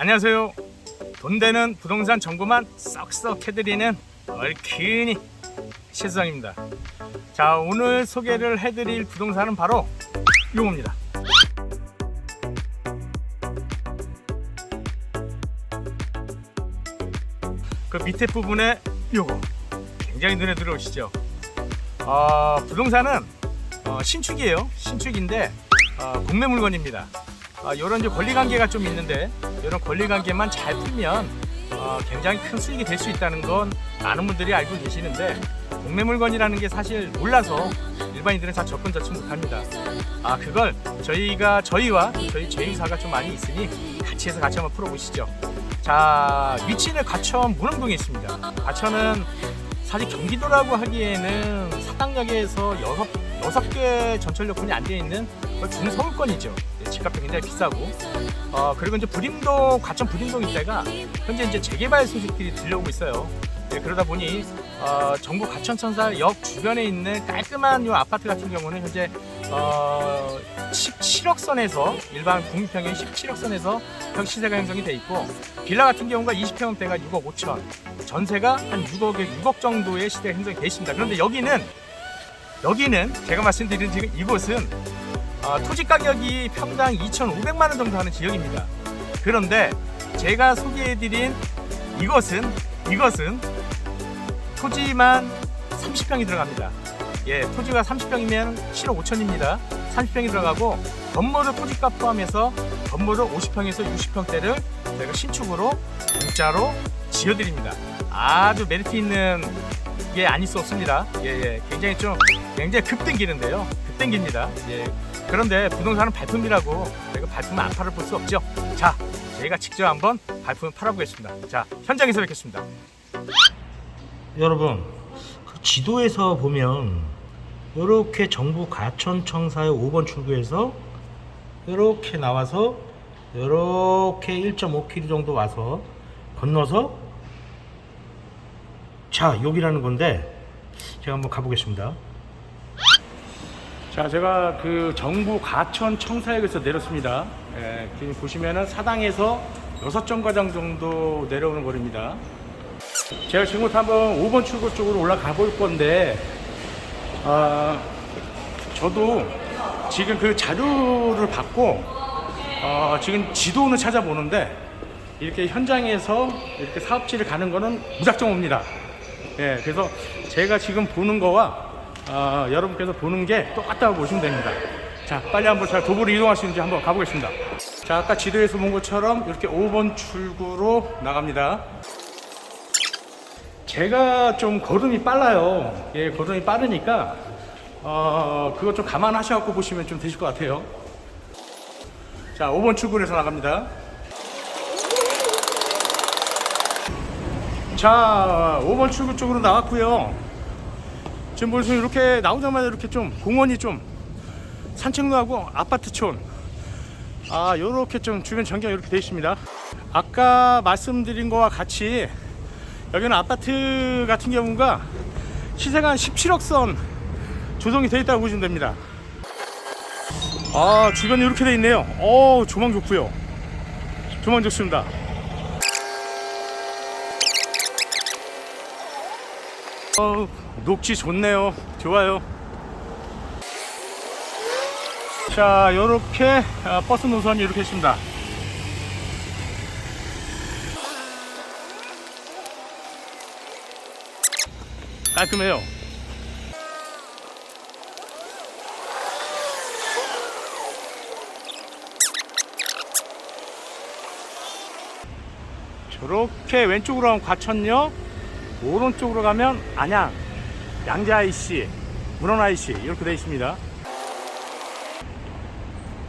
안녕하세요. 돈 되는 부동산 정보만 썩썩 해드리는 얼큰이 최수장입니다. 자, 오늘 소개를 해드릴 부동산은 바로 요겁니다. 그 밑에 부분에 요거 굉장히 눈에 들어오시죠? 어, 부동산은 어, 신축이에요. 신축인데 어, 국내 물건입니다. 아, 이런 이제 권리 관계가 좀 있는데 이런 권리 관계만 잘 풀면 어, 굉장히 큰 수익이 될 수 있다는 건 많은 분들이 알고 계시는데 국내 물건이라는 게 사실 몰라서 일반인들은 잘 접근 자체 못합니다. 아 그걸 저희가 저희와 저희 제휴사가 좀 많이 있으니 같이 해서 같이 한번 풀어보시죠. 자 위치는 과천 문흥동에 있습니다. 과천은 사실 경기도라고 하기에는 사당역에서 여섯 여섯 개 전철역군이 안 되어 있는 중서울권이죠. 네, 집값이 굉장히 비싸고 어, 그리고 이제 부림동 과천 부림동 이때가 현재 이제 재개발 소식들이 들려오고 있어요. 네, 그러다 보니 어, 정부 과천천사역 주변에 있는 깔끔한 요 아파트 같은 경우는 현재 어, 17억 선에서 일반 국민평균 17억 선에서 형 시세가 형성이 돼 있고 빌라 같은 경우가 20평대가 6억 5천 전세가 한 6억에 6억 정도의 시대가 형성이 돼 있습니다. 그런데 여기는 여기는 제가 말씀드린 지금 이곳은 어, 토지 가격이 평당 2,500만 원 정도 하는 지역입니다. 그런데 제가 소개해드린 이것은 이것은 토지만 30평이 들어갑니다. 예, 토지가 30평이면 7억 5천입니다. 30평이 들어가고 건물을 토지값 포함해서 건물을 50평에서 60평대를 저희가 신축으로 공짜로 지어드립니다. 아주 메리트 있는 게 아닐 수 없습니다. 예, 예. 굉장히 좀 굉장히 급등기는데요. 급등기입니다. 예. 그런데 부동산은 발품이라고 저희가 발품을 안 팔아볼 수 없죠. 자, 저희가 직접 한번 발품을 팔아보겠습니다. 자, 현장에서 뵙겠습니다. 여러분 그 지도에서 보면 이렇게 정부 가천청사의 5번 출구에서 이렇게 나와서 이렇게 1.5km 정도 와서 건너서 자 여기라는 건데 제가 한번 가보겠습니다. 자, 제가 그 정부 가천 청사역에서 내렸습니다. 예, 지금 보시면은 사당에서 여섯 정거장 정도 내려오는 거리입니다. 제가 지금부터 한번 5번 출구 쪽으로 올라가 볼 건데, 아, 저도 지금 그 자료를 받고, 어, 지금 지도는 찾아보는데, 이렇게 현장에서 이렇게 사업지를 가는 거는 무작정 옵니다. 예, 그래서 제가 지금 보는 거와 어, 여러분께서 보는 게 똑같다고 보시면 됩니다. 자, 빨리 한번 잘 도보로 이동할 수 있는지 한번 가보겠습니다. 자, 아까 지도에서 본 것처럼 이렇게 5번 출구로 나갑니다. 제가 좀 걸음이 빨라요. 예, 걸음이 빠르니까 어, 그거 좀 감안하셔갖고 보시면 좀 되실 것 같아요. 자, 5번 출구에서 나갑니다. 자, 5번 출구 쪽으로 나왔고요. 지금 보시면 이렇게 나오자마자 이렇게 좀 공원이 좀 산책로 하고 아파트촌 아 요렇게 좀 주변 전경이 이렇게 되어 있습니다. 아까 말씀드린 거와 같이 여기는 아파트 같은 경우가 시세가 한 17억 선 조성이 되어 있다고 보시면 됩니다. 아 주변이 이렇게 되어 있네요. 어 조망 좋고요. 조망 좋습니다 어, 녹지 좋네요. 좋아요. 자, 요렇게 아, 버스 노선이 이렇게 있습니다. 깔끔해요. 저렇게 왼쪽으로 가면 과천역, 오른쪽으로 가면 안양, 양재 IC, 문원 IC 이렇게 되어 있습니다.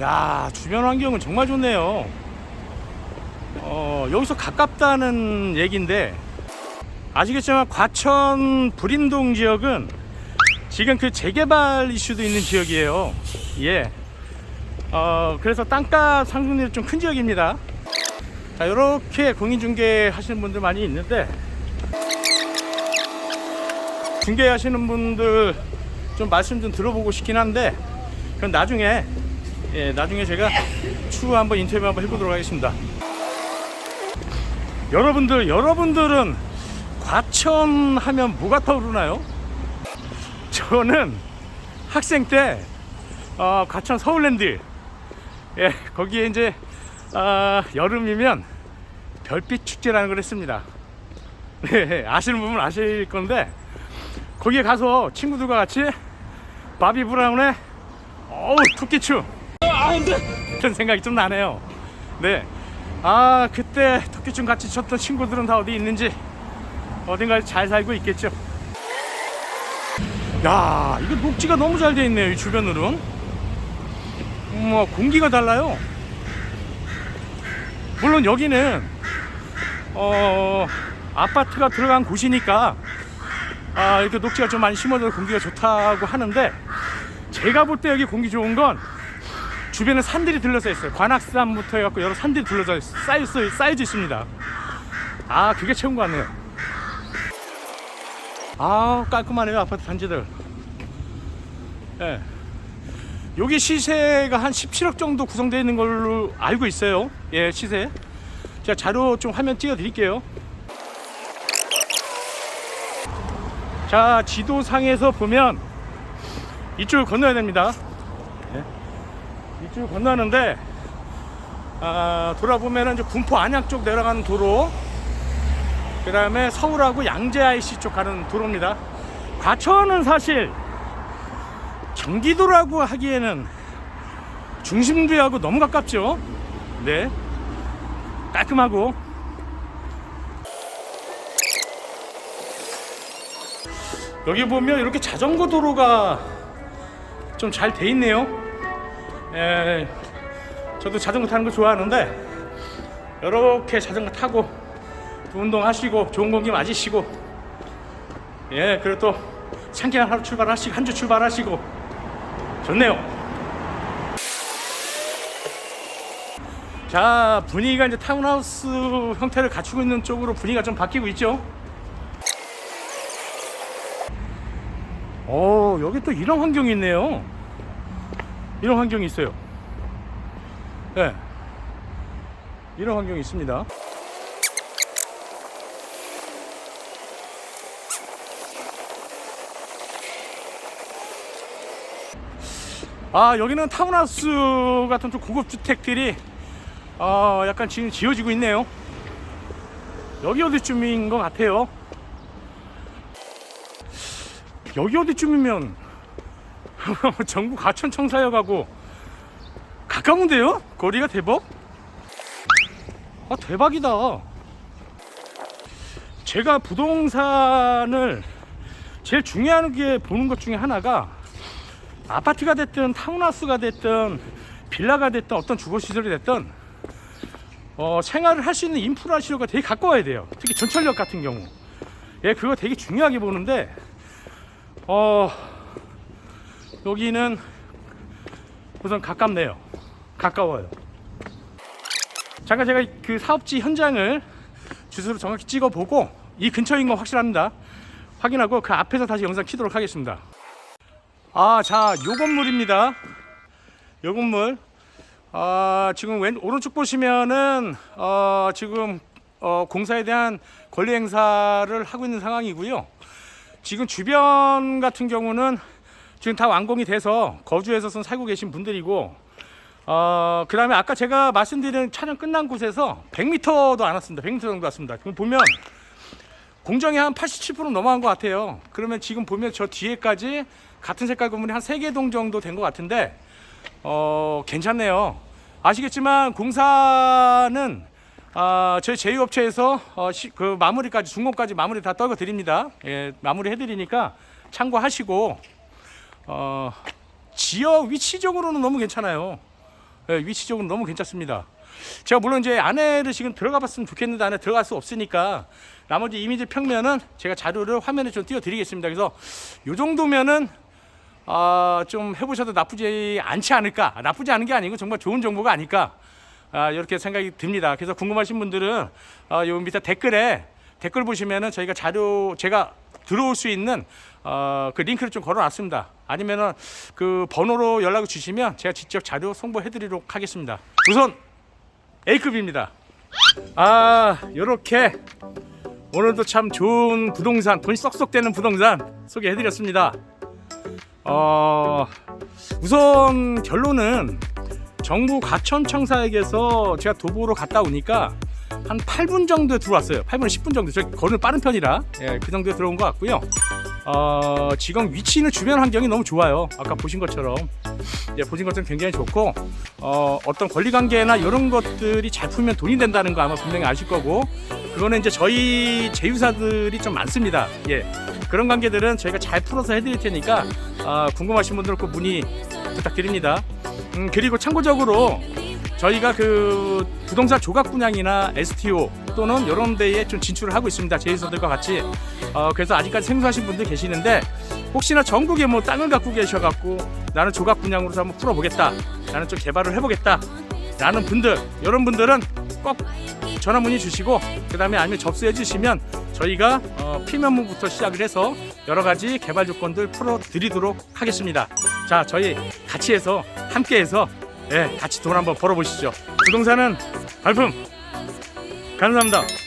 야 주변 환경은 정말 좋네요. 어, 여기서 가깝다는 얘기인데 아시겠지만 과천 불인동 지역은 지금 그 재개발 이슈도 있는 지역이에요. 예. 어, 그래서 땅값 상승률이 좀 큰 지역입니다. 자, 이렇게 공인중개 하시는 분들 많이 있는데 중개하시는 분들 좀 말씀 좀 들어보고 싶긴 한데 그건 나중에 예, 나중에 제가 추후 한번 인터뷰 한번 해보도록 하겠습니다. 여러분들 여러분들은 과천 하면 뭐가 떠오르나요? 저는 학생 때 어, 과천 서울랜드 예 거기에 이제 아, 여름이면 별빛 축제라는 걸 했습니다. 네, 아시는 분은 아실 건데 거기에 가서 친구들과 같이 바비 브라운의 어우 토끼춤 그런 생각이 좀 나네요. 네. 아 그때 토끼춤 같이 췄던 친구들은 다 어디 있는지 어딘가에 잘 살고 있겠죠. 야 이거 녹지가 너무 잘 돼 있네요 이 주변으로는. 뭐 공기가 달라요. 물론 여기는 어 아파트가 들어간 곳이니까 아 이렇게 녹지가 좀 많이 심어져서 공기가 좋다고 하는데 제가 볼 때 여기 공기 좋은 건 주변에 산들이 둘러싸여 있어요. 관악산부터 해갖고 여러 산들이 둘러져 쌓여 쌓여져 있습니다. 아 그게 최고인 것 같네요. 아 깔끔하네요 아파트 단지들. 예. 여기 시세가 한 17억 정도 구성되어 있는 걸로 알고 있어요. 예 시세. 제가 자료 좀 화면 띄워 드릴게요. 자 지도상에서 보면 이쪽을 건너야 됩니다. 예. 이쪽을 건너는데 아, 돌아보면은 이제 군포 안양 쪽 내려가는 도로 그 다음에 서울하고 양재 IC 쪽 가는 도로입니다. 과천은 사실 경기도라고 하기에는 중심부하고 너무 가깝죠. 네. 깔끔하고 여기 보면 이렇게 자전거 도로가 좀 잘 돼 있네요. 에, 저도 자전거 타는 거 좋아하는데 이렇게 자전거 타고 또 운동하시고 좋은 공기 맞으시고 예 그리고 또 상쾌한 하루 출발하시고 한 주 출발하시고 좋네요. 자 분위기가 이제 타운하우스 형태를 갖추고 있는 쪽으로 분위기가 좀 바뀌고 있죠. 오 여기 또 이런 환경이 있네요. 이런 환경이 있어요. 네. 이런 환경이 있습니다. 아 여기는 타운하우스 같은 좀 고급 주택들이 어, 약간 지금 지어지고 있네요. 여기 어디쯤인 것 같아요. 여기 어디쯤이면 전국 가천 청사역하고 가까운데요? 거리가 대박? 아 대박이다. 제가 부동산을 제일 중요하게 보는 것 중에 하나가 아파트가 됐든 타운하우스가 됐든 빌라가 됐든 어떤 주거시설이 됐든 어, 생활을 할 수 있는 인프라 시설과 되게 가까워야 돼요. 특히 전철역 같은 경우. 예, 그거 되게 중요하게 보는데 어, 여기는 우선 가깝네요. 가까워요. 잠깐 제가 그 사업지 현장을 주소로 정확히 찍어보고 이 근처인 건 확실합니다. 확인하고 그 앞에서 다시 영상 키도록 하겠습니다. 아, 자, 요 건물입니다. 요 건물. 아, 지금 왼 오른쪽 보시면은 어, 지금 어, 공사에 대한 권리 행사를 하고 있는 상황이고요. 지금 주변 같은 경우는 지금 다 완공이 돼서 거주해서 살고 계신 분들이고 어, 그 다음에 아까 제가 말씀드린 촬영 끝난 곳에서 100m도 안 왔습니다. 100m 정도 왔습니다. 그럼 보면 공정이 한 87% 넘어간 것 같아요. 그러면 지금 보면 저 뒤에까지 같은 색깔 건물이 한 3개 동 정도 된 것 같은데 어, 괜찮네요. 아시겠지만 공사는 아, 저희 제휴업체에서 어, 시, 그 마무리까지 중공까지 마무리 다 떨궈 드립니다. 예, 마무리 해드리니까 참고하시고 어, 지역 위치적으로는 너무 괜찮아요. 예, 위치적으로 너무 괜찮습니다. 제가 물론 이제 안에를 지금 들어가 봤으면 좋겠는데 안에 들어갈 수 없으니까 나머지 이미지 평면은 제가 자료를 화면에 좀 띄워드리겠습니다. 그래서 요 정도면은 아, 좀 해보셔도 나쁘지 않지 않을까. 나쁘지 않은 게 아니고 정말 좋은 정보가 아닐까. 아, 이렇게 생각이 듭니다. 그래서 궁금하신 분들은 아, 요 밑에 댓글에 댓글 보시면은 저희가 자료 제가 들어올 수 있는 어, 그 링크를 좀 걸어놨습니다. 아니면은 그 번호로 연락을 주시면 제가 직접 자료 송부해드리도록 하겠습니다. 우선 A급입니다. 아 요렇게 오늘도 참 좋은 부동산 돈 쏙쏙 되는 부동산 소개해드렸습니다 어 우선 결론은 정부 가천청사에게서 제가 도보로 갔다 오니까 한 8분 정도에 들어왔어요 8분 10분 정도 저 걸음 빠른 편이라 예, 그 정도에 들어온 것 같고요 어, 지금 위치는 주변 환경이 너무 좋아요 아까 보신 것처럼 예, 보신 것처럼 굉장히 좋고 어, 어떤 권리 관계나 이런 것들이 잘 풀면 돈이 된다는 거 아마 분명히 아실 거고 그거는 이제 저희 제휴사들이 좀 많습니다. 예. 그런 관계들은 저희가 잘 풀어서 해드릴 테니까 아, 궁금하신 분들 꼭 문의 부탁드립니다. 음, 그리고 참고적으로 저희가 그 부동산 조각 분양이나 STO 또는 이런 데에 좀 진출을 하고 있습니다. 제휴사들과 같이. 어, 그래서 아직까지 생소하신 분들 계시는데 혹시나 전국에 뭐 땅을 갖고 계셔갖고 나는 조각 분양으로서 한번 풀어보겠다. 나는 좀 개발을 해보겠다. 라는 분들, 이런 분들은 꼭 전화 문의 주시고 그 다음에 아니면 접수해 주시면 저희가 어, 피면문부터 시작을 해서 여러 가지 개발 조건들 풀어 드리도록 하겠습니다. 자, 저희 같이 해서 함께 해서 예, 같이 돈 한번 벌어 보시죠. 부동산은 발품 감사합니다.